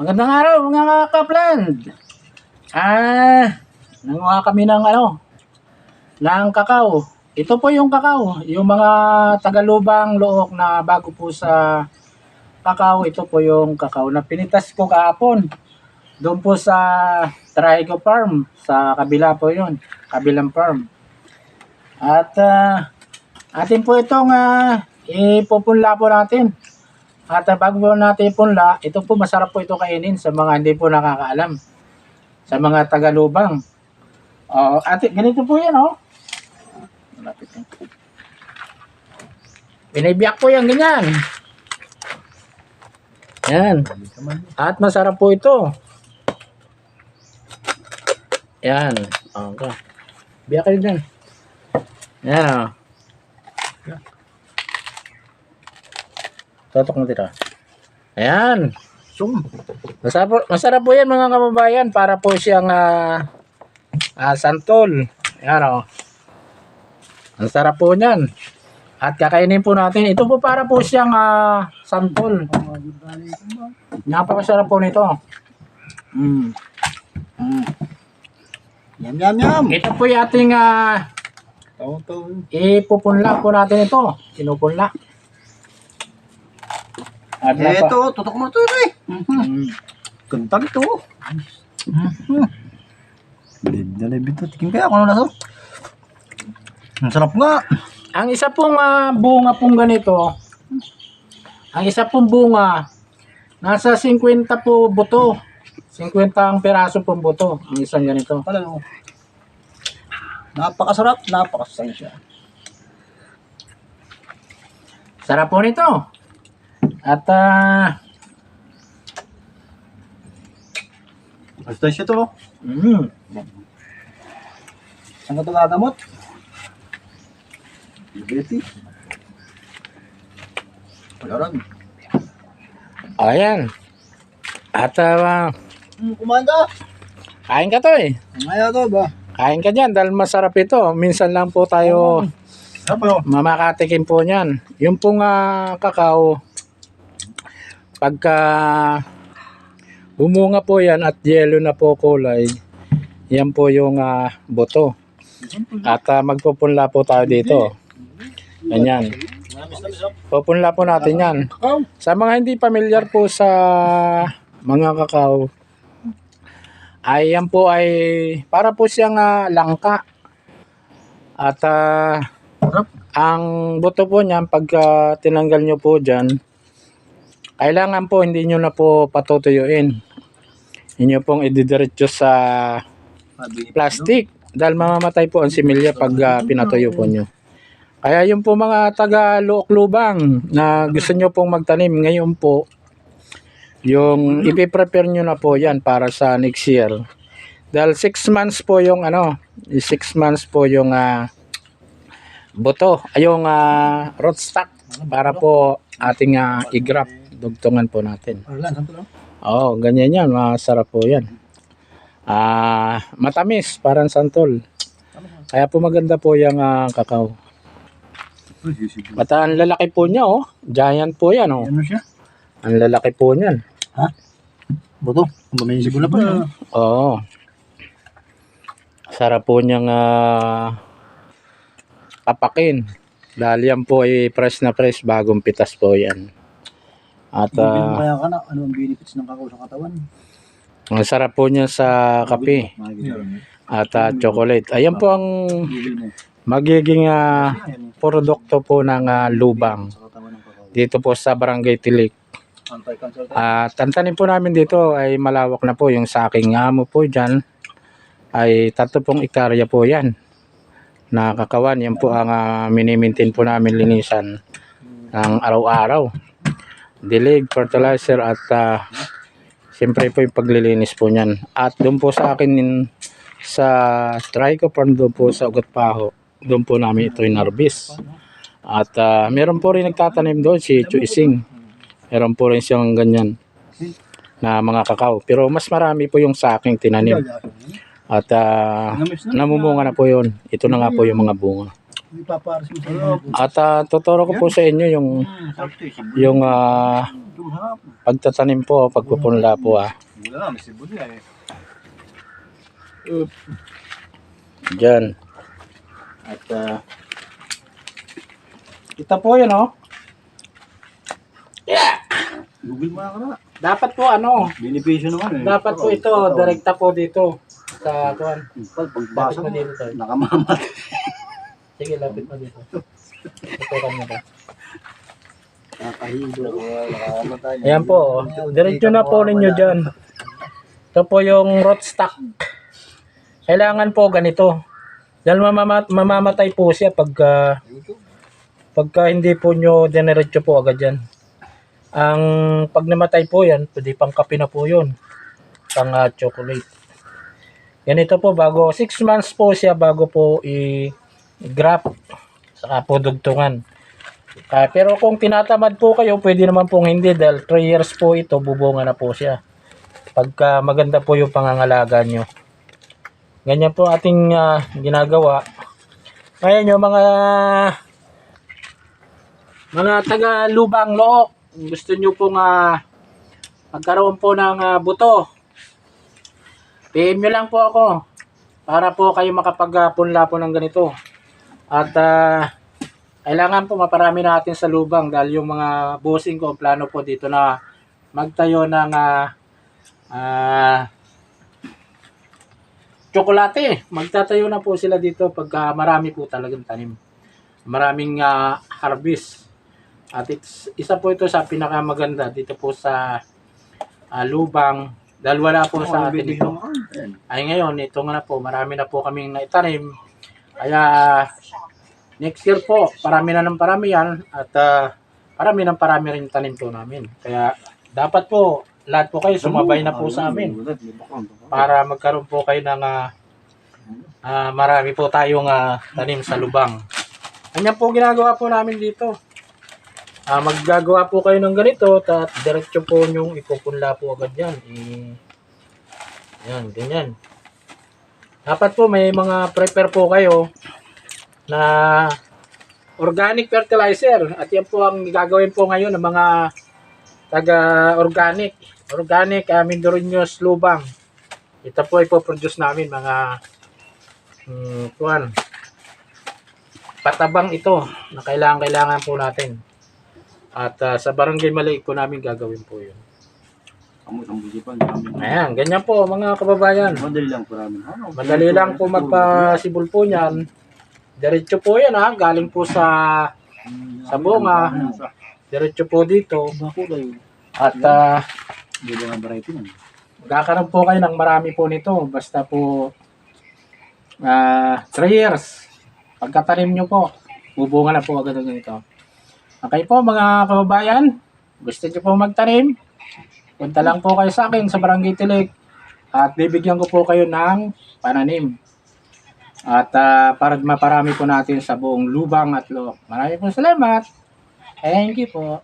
Magandang araw mga kapland. Ah, nanguha kami ng ano, ng kakao. Ito po yung kakao, yung mga tagalubang look na bago po sa kakao. Ito po yung kakao na pinitas ko kahapon. Doon po sa Trigo Farm, sa kabila po yun, kabilang farm. At ah, atin po itong ah, ipupunla po natin. At uh, bago po natin ipunla, ito po masarap po ito kainin sa mga hindi po nakakaalam. Sa mga tagalubang. Oh, ate, ganito po yan, oh. Malapit na. Binibiyak po yan, ganyan. Yan. At masarap po ito. Yan. Okay. Biyak kayo dyan. Yan, oh. Totok mo tira. Ayan. Sum. Masarap, masarap po yan mga kababayan para po siyang ah ah, santol. Ayan o. Ang sarap po niyan. At kakainin po natin. Ito po para po siyang ah, santol. Napakasarap po nito. Mm. Mm. Yam, yam, yam. Ito po yung ating ah, tao. ipupunla po natin ito. Pinupunla. Eh, napa- ito, tutok mo ito eh. Mm. Ganda ito. Live na live ito. Tikim kaya kung ano na to. Ang sarap nga. Ang isa pong ah, bunga pong ganito, ang isa pong bunga, nasa 50 po buto. 50 ang peraso pong buto, ang isang ganito. Pala no. Napakasarap, napakasensya. Sarap po nito. At ah, Asensya to. mm, Saan ka ito. Wala rin. ayan. At ah, Hmm, kumain ka. kain ka to eh. Kumaya to ba? Kain ka dyan dahil masarap ito. Minsan lang po tayo yun. mamakatikim po niyan. Yung pong ah, kakao, pagka bumunga po yan at yellow na po kulay, yan po yung ah, buto. At ah, magpupunla po tayo dito. Ganyan. Pupunla po natin yan. Sa mga hindi pamilyar po sa mga kakao, ay yan po ay para po siyang ah, langka. At Sarap. ang buto po niyan, pagka tinanggal nyo po dyan, kailangan po hindi nyo na po patutuyuin. Inyo pong ididiretso sa plastic dahil mamamatay po ang similya pag ah, pinatuyo po nyo. Kaya yung po mga taga Lubang na gusto nyo pong magtanim ngayon po, yung ipiprepare nyo na po yan para sa next year. Dahil 6 months po yung ano, 6 months po yung ah, buto, ay yung ah, rootstock para po ating ah, i-grab, dugtungan po natin. Wala, saan to lang? Oo, ganyan yan. Masarap po yan. Ah, matamis, parang santol. Kaya po maganda po yung ah, kakao. At ang lalaki po niya, oh. Giant po yan, oh. Ano siya? Ang lalaki po niyan. Buto. May siguro pa. Oo. Sarap po niyang ah, papakin. Dahil yan po ay fresh na fresh, bagong pitas po yan. At ah, kaya ka na, ano ang benefits ng kakao sa katawan? ang sarap po niya sa kape at ah, chocolate. Ayan po ang magiging ah, produkto po ng ah, lubang dito po sa Barangay Tilik. At ang tanim po namin dito ay malawak na po yung sa aking amo po dyan ay tatlo pong ektarya po yan na kakawan. Yan po ang uh, minimintin po namin linisan ng araw-araw. Dilig, fertilizer at uh, siyempre po yung paglilinis po niyan. At doon po sa akin in- sa Trico Farm doon po sa Ugat Paho, doon po namin ito inarbis. At ah, meron po rin nagtatanim doon si Chuising. Meron po rin siyang ganyan na mga kakao. Pero mas marami po yung sa aking tinanim. At ah, namumunga na po yun. Ito na nga po yung mga bunga. Hindi paparas mo sa. At ah, tuturo ko po sa inyo yung. Sibol. yung ah, Duha. pagtatanim po, pagpupunla po ah. Wala may eh. Diyan. At ah, ito po yun oh. Google mo na. Dapat po ano, Benepisyo naman eh. dapat po ito, direkta po dito sa kuan. Pag pagbasa mo dito tayo. Sige, lapit mo dito. Tutukan mo ba? Nakamamatay. Ayan po, oh. diretso na po ninyo dyan. Ito po yung rootstock. Kailangan po ganito. Dahil mamamat, mamamatay po siya pagka, pagka hindi po nyo dinerecho po agad yan. Ang pag namatay po yan, pwede pang kape na po yun. Pang ah, chocolate. Ganito po, bago 6 months po siya bago po i-graft. Saka po dugtungan. Ah, pero kung tinatamad po kayo, pwede naman pong hindi dahil 3 years po ito, bubunga na po siya. Pagka maganda po yung pangangalaga nyo. Ganyan po ating ah, ginagawa. Ngayon yung mga mga taga lubang look, gusto nyo pong ah, magkaroon po ng ah, buto. PM nyo lang po ako para po kayo makapagpunla po ng ganito. At ah, kailangan po maparami natin sa lubang dahil yung mga bossing ko plano po dito na magtayo ng ah ah, tsokolate. Magtatayo na po sila dito pagka marami po talagang tanim. Maraming ah, harvest. At it's, isa po ito sa pinakamaganda dito po sa ah, lubang dahil wala po sa atin ito. Ay ngayon, ito nga na po, marami na po kaming naitanim. Kaya next year po, parami na ng parami yan at ah, parami ng parami rin tanim po namin. Kaya dapat po, lahat po kayo sumabay na po sa amin para magkaroon po kayo ng ah, ah, marami po tayong ah, tanim sa lubang. Ganyan po ginagawa po namin dito. Ah, maggagawa po kayo ng ganito at diretso po yung ipupunla po agad yan. I, yan, ganyan. Dapat po may mga prepare po kayo na organic fertilizer. At yan po ang gagawin po ngayon ng mga taga organic organic uh, Mindorinos Lubang. Ito po ipoproduce namin mga hmm, kuwan. Patabang ito na kailangan kailangan po natin. At ah, sa barangay maliit po namin gagawin po yun. Ayan ganyan po mga kababayan. Madali lang po namin. Ano? Madali lang po magpasibol po niyan. Diretso po yan ha, galing po sa sa bunga. Diretso po dito. At uh, magkakaroon po kayo ng marami po nito. Basta po 3 years. Pagkatanim nyo po, bubunga na po agad ang ganito. Okay po mga kababayan, gusto nyo po magtanim, punta lang po kayo sa akin sa Barangay Tilik at bibigyan ko po kayo ng pananim. At ah, para maparami po natin sa buong lubang at loob. Maraming po salamat. Thank you po.